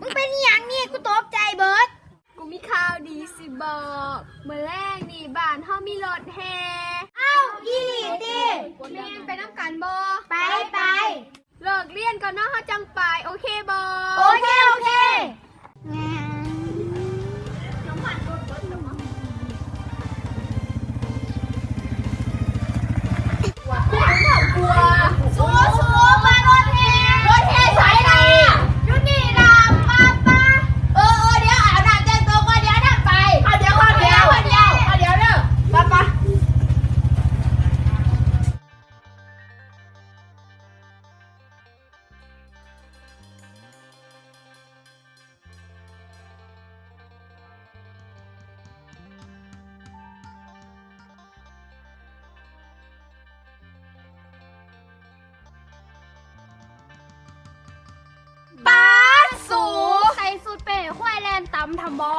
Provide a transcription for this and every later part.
มึงเป็นอย่างนี่กูตกใจเบิร์ดกูมีข่าวดีสิบอกเมื่อแรกนี่บ้านเฮามีรถแฮเอ้าอีหลีติแม่นไปน้ำกันบ่ไปไปเลิกเรียนก่อนเนาะเาจังไปโอเคบ่โอ ทำบอ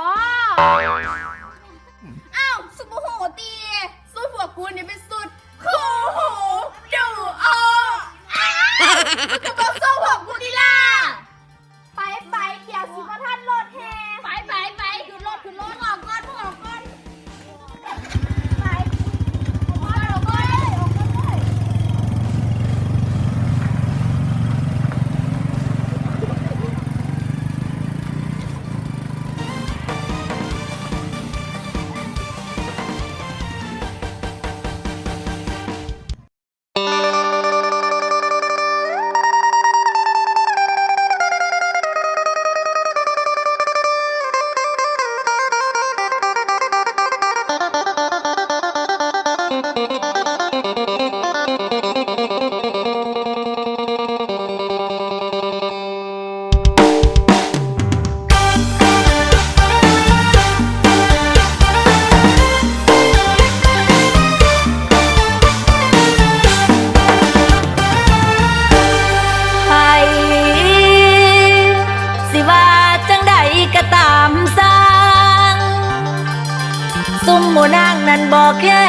ซุ่มหมูนางนั้นบอกแค่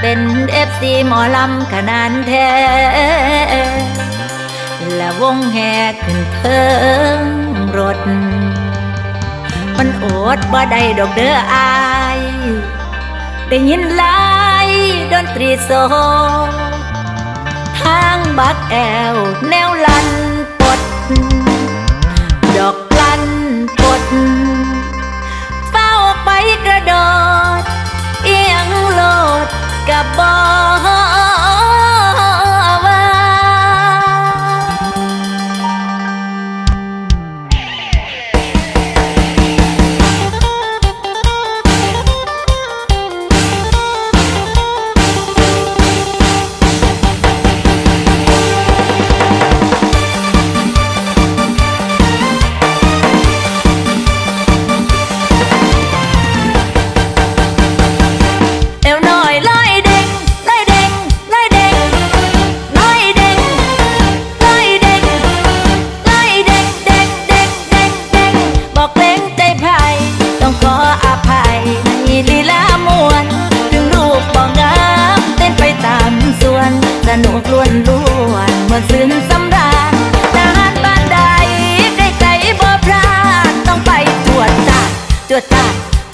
เป็นเอฟซีหมอลำขนาดแท้ และวงแหกขึ้นเทิงรถ มันโอดบ่ได้ดอกเด้ออาย ได้ยินไลาดนตรีโซ ทางบักแอวแนวลันปด 吧。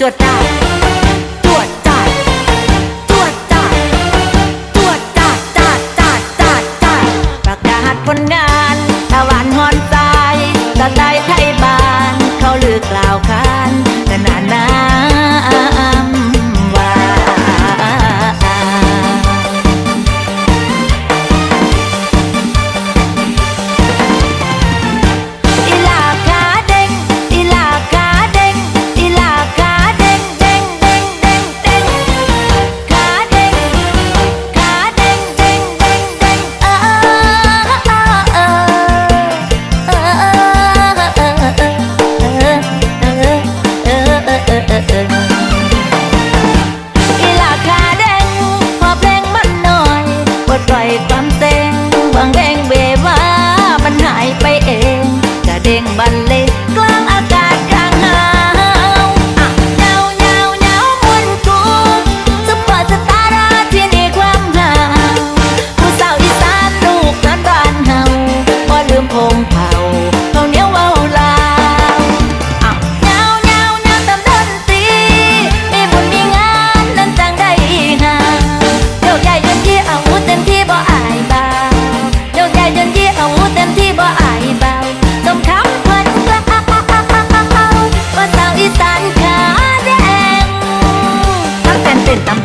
จวดจ้าจวดจ้าจวดจ้าจวดจ้าจ้าจ้าจ้าจ้าประกาศผลงาน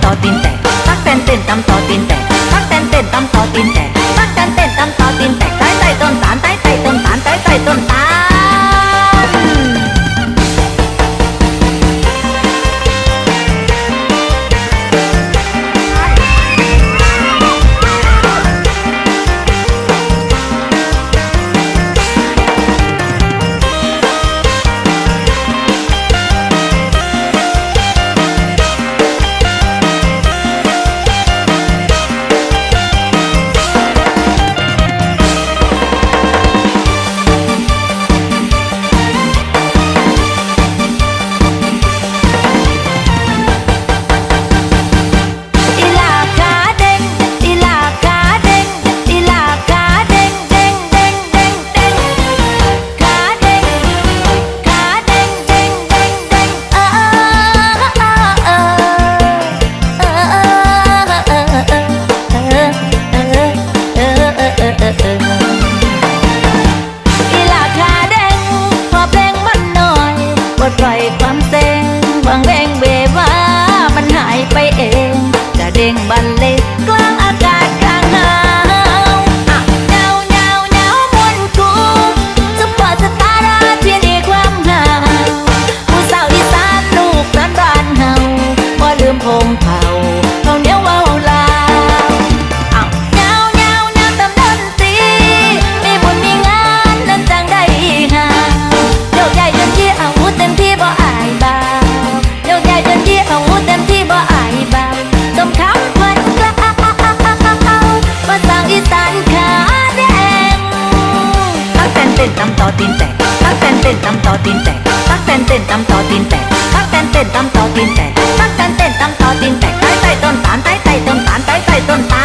ต่อตีนแตกตักแตนเต้นตำตอตีนแตกตักแตนเต้นตำันเล็กกล้า ต้นตำต่อตีนแตกตักแตนเต้นตำต่อตีนแตกตักแตนเต้นตำต่อตีนแตกตักแตนเต้นตำต่อตีนแตกตักแตนเต้นตำต่อตีนแตกใต้ใต้ต้นตาลใต้ใต้ต้นตาลใต้ใต้ต้นตาล